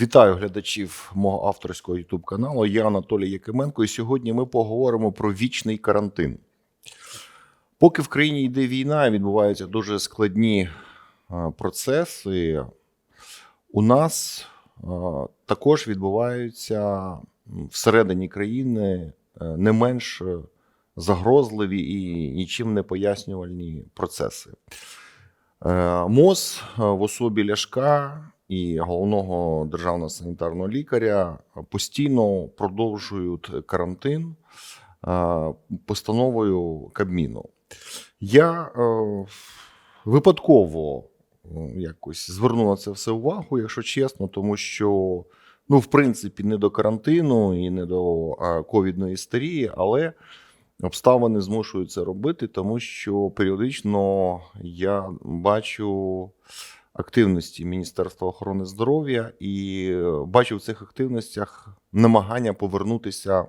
Вітаю глядачів мого авторського youtube каналу. Я Анатолій Якименко, і сьогодні ми поговоримо про вічний карантин. Поки в країні йде війна, відбуваються дуже складні е, процеси. У нас е, також відбуваються всередині країни е, не менш загрозливі і нічим не пояснювальні процеси. МОЗ в особі Ляшка і головного державного санітарного лікаря постійно продовжують карантин е, постановою Кабміну. Я е, випадково е, якось звернув на це все увагу, якщо чесно, тому що, ну, в принципі, не до карантину і не до е, ковідної істерії, але обставини змушують це робити, тому що періодично я бачу активності Міністерства охорони здоров'я і е, бачу в цих активностях намагання повернутися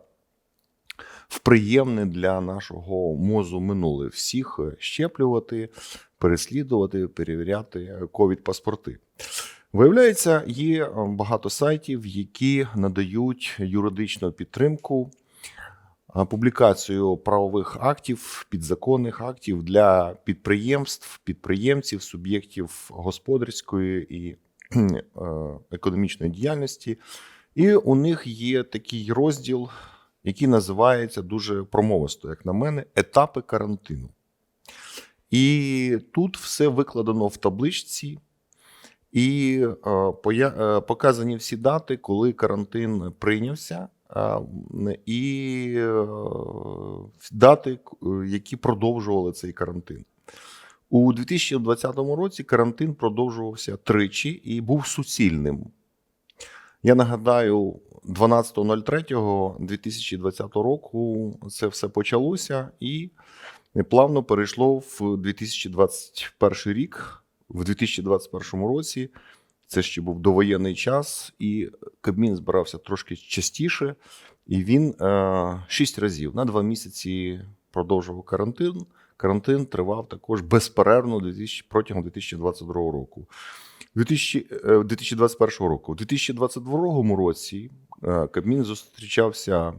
в приємне для нашого мозу минуле. Всіх е, щеплювати, переслідувати, перевіряти ковід-паспорти. Виявляється, є е, багато сайтів, які надають юридичну підтримку публікацію правових актів, підзаконних актів для підприємств, підприємців, суб'єктів господарської і е, економічної діяльності. І у них є такий розділ, який називається дуже промовисто, як на мене, етапи карантину. І тут все викладено в табличці. І е, е, показані всі дати, коли карантин прийнявся, і е, дати, е, які продовжували цей карантин. У 2020 році карантин продовжувався тричі і був суцільним. Я нагадаю, 12.03.2020 року це все почалося і плавно перейшло в 2021 рік. В 2021 році це ще був довоєнний час, і Кабмін збирався трошки частіше, і він е, шість разів на два місяці продовжував карантин. Карантин тривав також безперервно 2000, протягом 2022 року. 2000, е, 2021 року. У 2022 році е, Кабмін зустрічався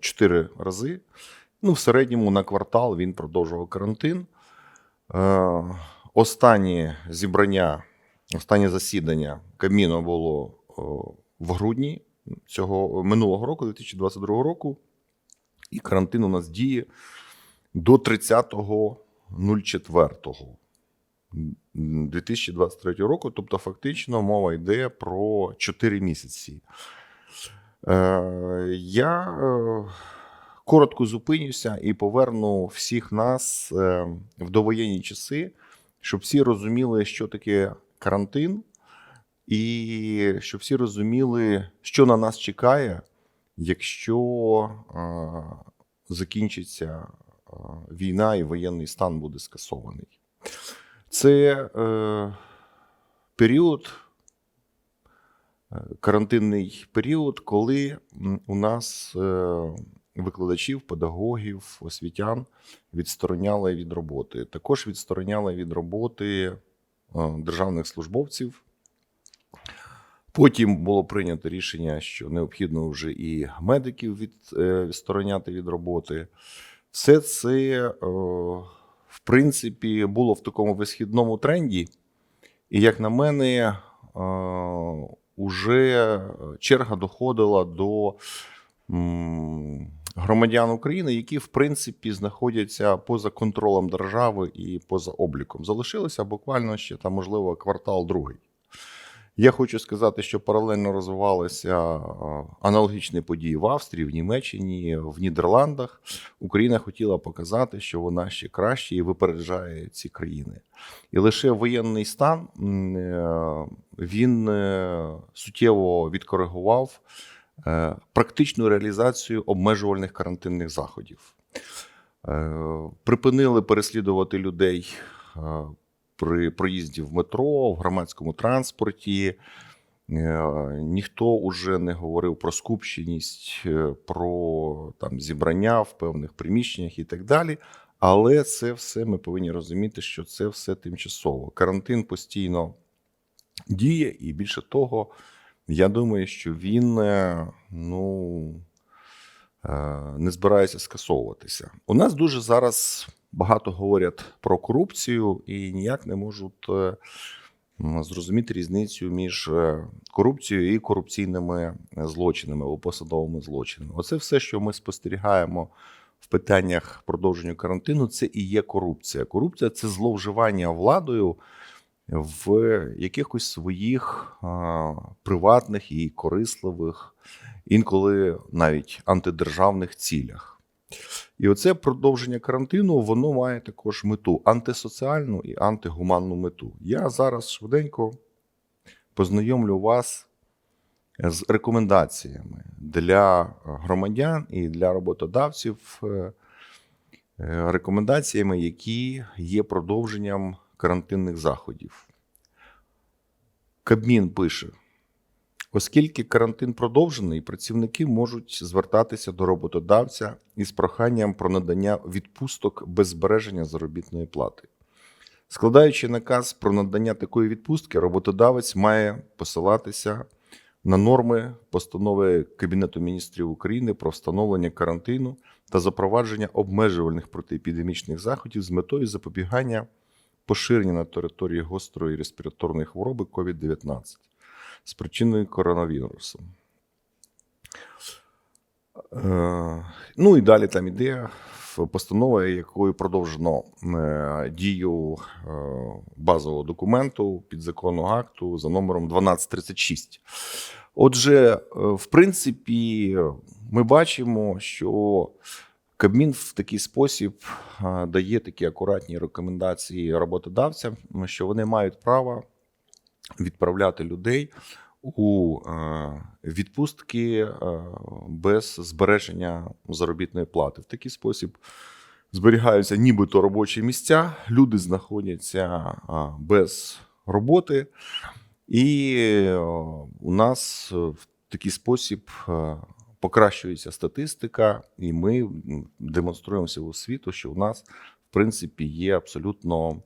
чотири рази. Ну, в середньому на квартал він продовжував карантин. Останнє зібрання, останнє засідання Кабміну було в грудні цього минулого року, 2022 року. І карантин у нас діє до 30.04. 2023 року, тобто фактично мова йде про 4 місяці. Е, я е, коротко зупинюся і поверну всіх нас е, в довоєнні часи, щоб всі розуміли, що таке карантин, і щоб всі розуміли, що на нас чекає, якщо закінчиться війна і воєнний стан буде скасований. Це е, період, е, карантинний період, коли у нас е, викладачів, педагогів, освітян відстороняли від роботи. Також відстороняли від роботи державних службовців. Потім було прийнято рішення, що необхідно вже і медиків е, відстороняти від роботи. Все це, е, в принципі, було в такому висхідному тренді. І, як на мене, е, уже черга доходила до громадян України, які, в принципі, знаходяться поза контролем держави і поза обліком. Залишилося буквально ще там, можливо, квартал другий. Я хочу сказати, що паралельно розвивалися аналогічні події в Австрії, в Німеччині, в Нідерландах. Україна хотіла показати, що вона ще краще і випереджає ці країни. І лише воєнний стан е, він е, суттєво відкоригував практичну реалізацію обмежувальних карантинних заходів. Е, Припинили переслідувати людей е, при проїзді в метро, в громадському транспорті. Е, Ніхто уже не говорив про скупщеність, е, про там зібрання в певних приміщеннях і так далі. Але це все ми повинні розуміти, що це все тимчасово. Карантин постійно діє, і більше того, Я думаю, що він е, ну, е, не збирається скасовуватися. У нас дуже зараз багато говорять про корупцію і ніяк не можуть е, зрозуміти різницю між корупцією і корупційними злочинами або посадовими злочинами. Оце все, що ми спостерігаємо в питаннях продовження карантину, це і є корупція. Корупція це зловживання владою в якихось своїх а, приватних і корисливих, інколи навіть антидержавних цілях. І оце продовження карантину воно має також мету антисоціальну і антигуманну мету. Я зараз швиденько познайомлю вас з рекомендаціями для громадян і для роботодавців, е, е, рекомендаціями, які є продовженням карантинних заходів. Кабмін пише: оскільки карантин продовжений, працівники можуть звертатися до роботодавця із проханням про надання відпусток без збереження заробітної плати. Складаючи наказ про надання такої відпустки, роботодавець має посилатися на норми постанови Кабінету міністрів України про встановлення карантину та запровадження обмежувальних протиепідемічних заходів з метою запобігання поширення на території гострої респіраторної хвороби COVID-19 з причиною коронавірусу. Е, Ну і далі там іде постанова, якою продовжено е, дію е, базового документу підзаконного акту за номером 1236. Отже, в принципі, ми бачимо, що Кабмін в такий спосіб е, дає такі акуратні рекомендації роботодавцям, що вони мають право відправляти людей у е, відпустки е, без збереження заробітної плати. В такий спосіб зберігаються нібито робочі місця, люди знаходяться е, без роботи, і е, у нас в такий спосіб е, покращується статистика, і ми м, демонструємо всього світу, що у нас в принципі є абсолютно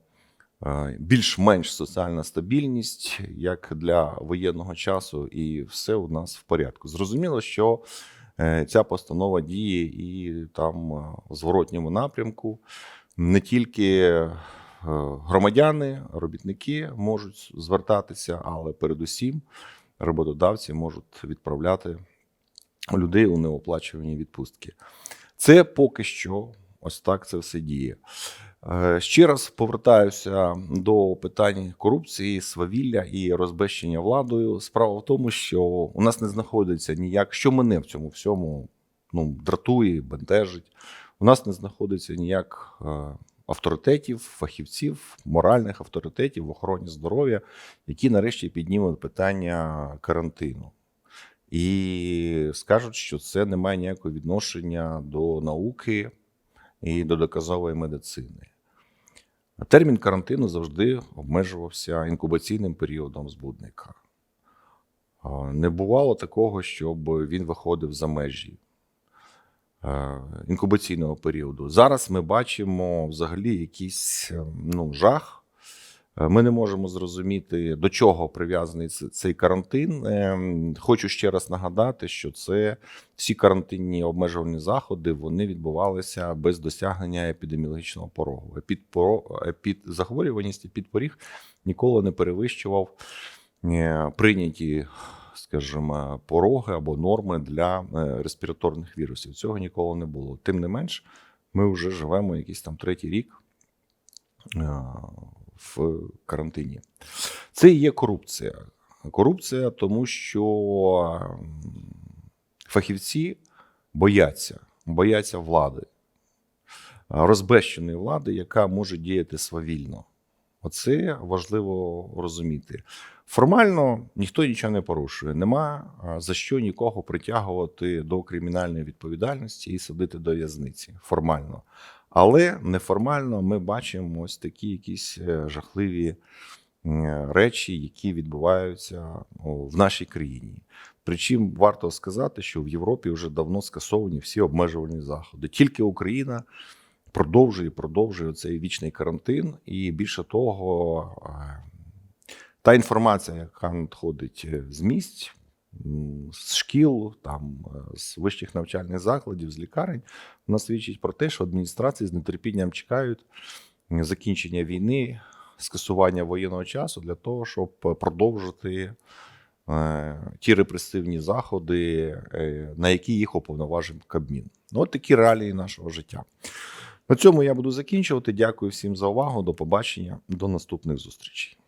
е, більш-менш соціальна стабільність, як для воєнного часу, і все у нас в порядку. Зрозуміло, що е, ця постанова діє і там е, в зворотньому напрямку. Не тільки громадяни, робітники можуть звертатися, але передусім роботодавці можуть відправляти людей у неоплачувані відпустки. Це поки що ось так це все діє. Е, Ще раз повертаюся до питань корупції, свавілля і розбещення владою. Справа в тому, що у нас не знаходиться ніяк, що мене в цьому всьому ну, дратує, бентежить. У нас не знаходиться ніяк е, авторитетів, фахівців, моральних авторитетів в охороні здоров'я, які нарешті піднімуть питання карантину. І скажуть, що це не має ніякого відношення до науки і до доказової медицини. Термін карантину завжди обмежувався інкубаційним періодом збудника. Не бувало такого, щоб він виходив за межі е, інкубаційного періоду. Зараз ми бачимо взагалі якийсь е, ну, жах. Е, Ми не можемо зрозуміти, до чого прив'язаний цей карантин. Ем, Хочу ще раз нагадати, що це всі карантинні обмежувальні заходи вони відбувалися без досягнення епідеміологічного порогу. Епідпоро- Епідзахворюваність і підпоріг ніколи не перевищував е, прийняті, скажімо, пороги або норми для е, респіраторних вірусів. Цього ніколи не було. Тим не менш, ми вже живемо якийсь там третій рік в карантині. Це і є корупція. Корупція, тому що фахівці бояться, бояться влади, розбещеної влади, яка може діяти свавільно. Оце важливо розуміти. Формально ніхто нічого не порушує. Нема за що нікого притягувати до кримінальної відповідальності і садити до в'язниці. Формально. Але неформально ми бачимо ось такі якісь е, жахливі е, речі, які відбуваються в нашій країні. Причому варто сказати, що в Європі вже давно скасовані всі обмежувальні заходи. Тільки Україна продовжує продовжує цей вічний карантин, і більше того, е, та інформація, яка надходить з місць, з шкіл, там е, з вищих навчальних закладів, з лікарень, вона свідчить про те, що адміністрації з нетерпінням чекають закінчення війни, скасування воєнного часу для того, щоб продовжити е, ті репресивні заходи, е, на які їх уповноважив Кабмін. Ну, от такі реалії нашого життя. На цьому я буду закінчувати. Дякую всім за увагу. До побачення, до наступних зустрічей.